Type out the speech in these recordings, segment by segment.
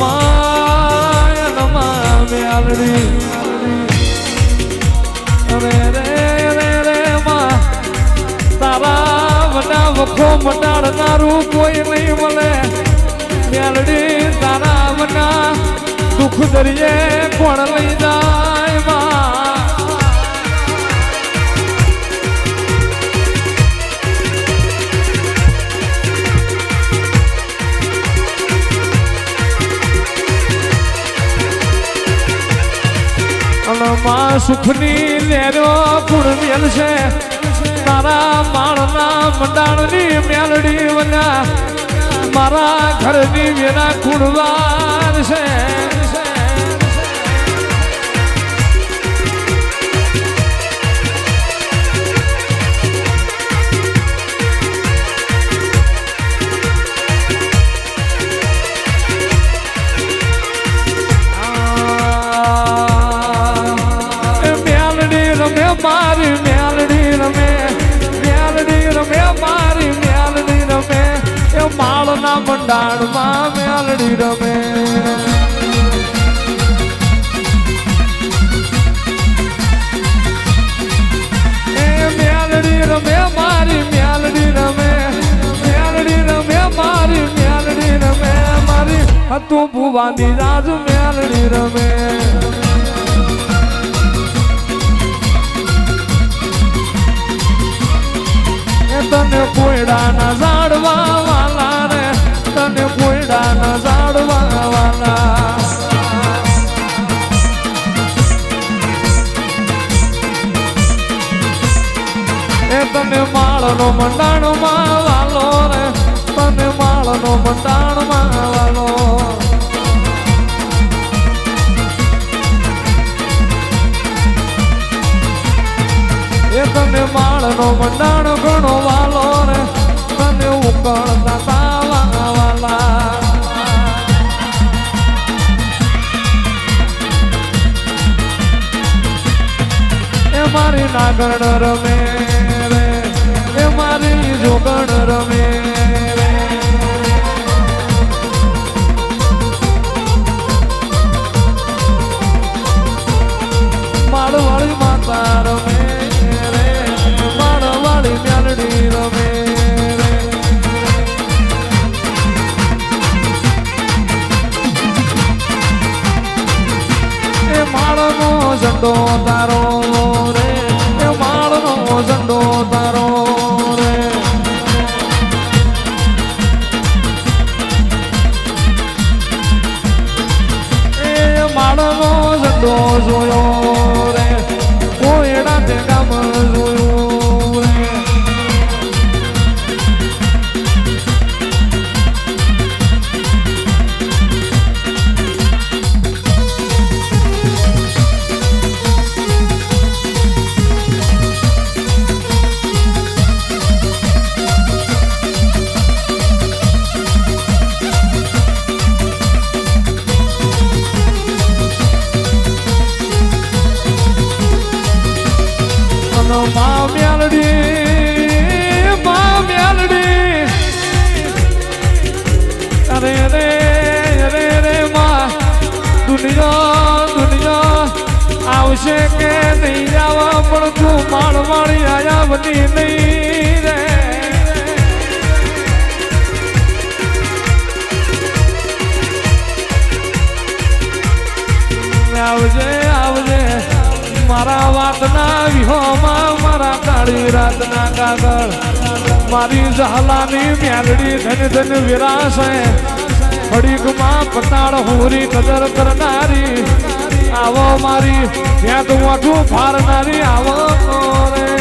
My નમા રે રે તારા વડા વખો મટાડનારું કોઈ નહીં મળે. મ્યાલડી તારા વડા દુઃખ દરિયે કોણ લઈ જાય, માં. માં સુખની લેરો કુળ મેલ છે. તારા માણના મંડાણની મેલડી વના. મારા ઘરની વેરા કુળવાર મંડાણમાં મેલડી રમે. એ મેલડી રમે, મારી મેલડી રમે. મેલડી રમે, મારી મેલડી રમે. મારી હતું ભુવાની રાજ મેલડી રમે. માળનો મંડાણમાં વાલો રે, તને માળનો મંડાણમાં એ તને માળનો મંડાણ ઘણો વાલો રે, તને ઉકળતા તાવા વાલા. મારી નાગણ રમે ઝંડો તારો રે. એ માળનો ઝંડો તારો રે. એ માળનો ઝંડો જોયો રે. કોયડા તે ગામ બની નહીં રે આવજે આવજે મારા વાતના વિહોમાં મારા કાળી રાતના કાગળ મારી જહલાની મ્યાલડી ધન ધન વિરાશે ફડીકમાં પતાળ હોરી કદર કરનારી. આવો મારી ત્યાં તો મોઢું ફારનારી આવો રે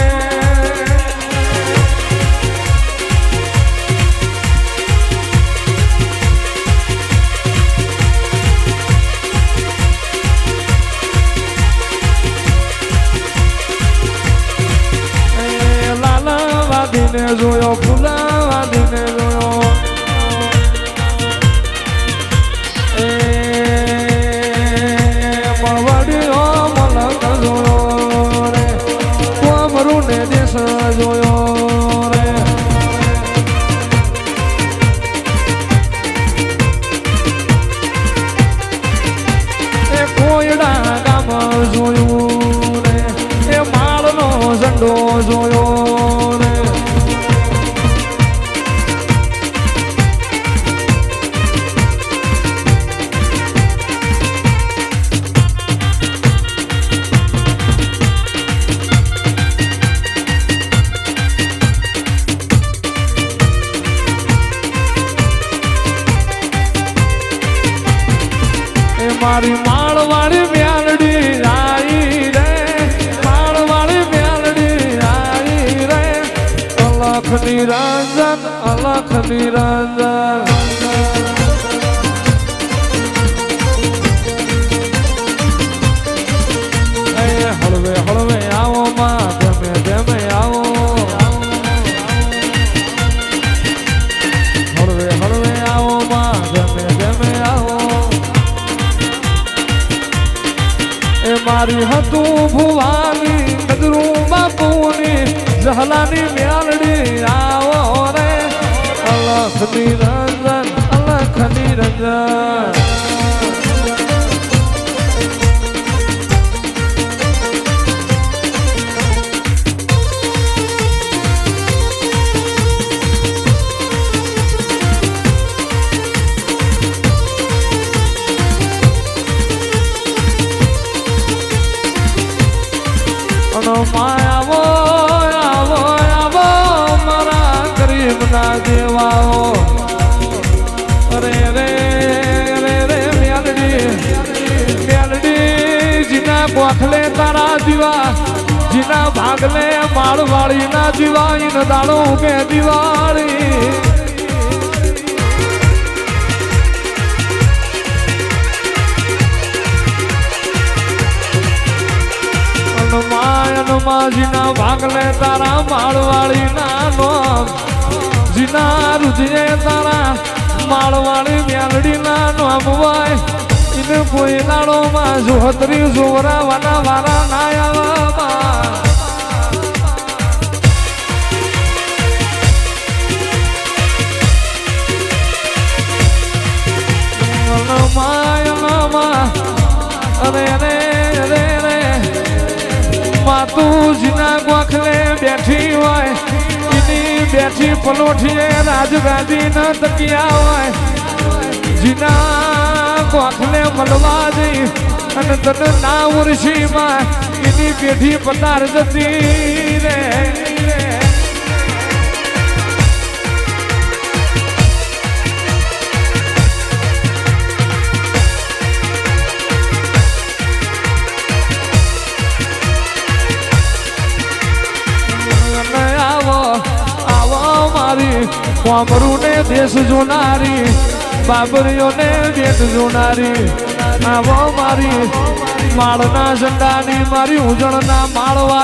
વાદીને જોયો મારી માળવાળી મ્યાલડી આઈ રે માળવાળી મ્યાલડી આઈ રે. અલખ નિરંજન અલખ નિરંજન મારી હતું ભુવાની કદરું બાપુની જહલાની મ્યાલડી આવો રે અલખ નિરંજન અલખ નિરંજન અનો માયાવો, આવો આવો, મારા ગરીબના દેવાઓ. અરે રે રે રે, મ્યાલડી મ્યાલડી, જીના ગોખલે તારા દીવા, જીના ભાગલે માળવાળીના દીવા ઇન દાડો કે દિવાળી હનુમાન જીના ભાગલે તારા માળવાળી નાનો જીના રુધિરે તારા માળવાળી મ્યાલડી નાનો અમવાય. ઇને કોઈ દાડોમાં જોહતરી જોરાવાના વારા ના આવા બેઠી હોય, એની બેઠી પલોઠીએ રાજગાદી ન તકિયા હોય. જીના ગોખલે મળવા જઈ અને તને ના ઉર્શીમાં, એની પેઢી પતાર જતી રે. મારી કોમરું ને દેશ જોનારી, બાબરીઓને બેટ જોનારી. આવો મારી, માળના ઝંડાની મારી ઉજળના આવો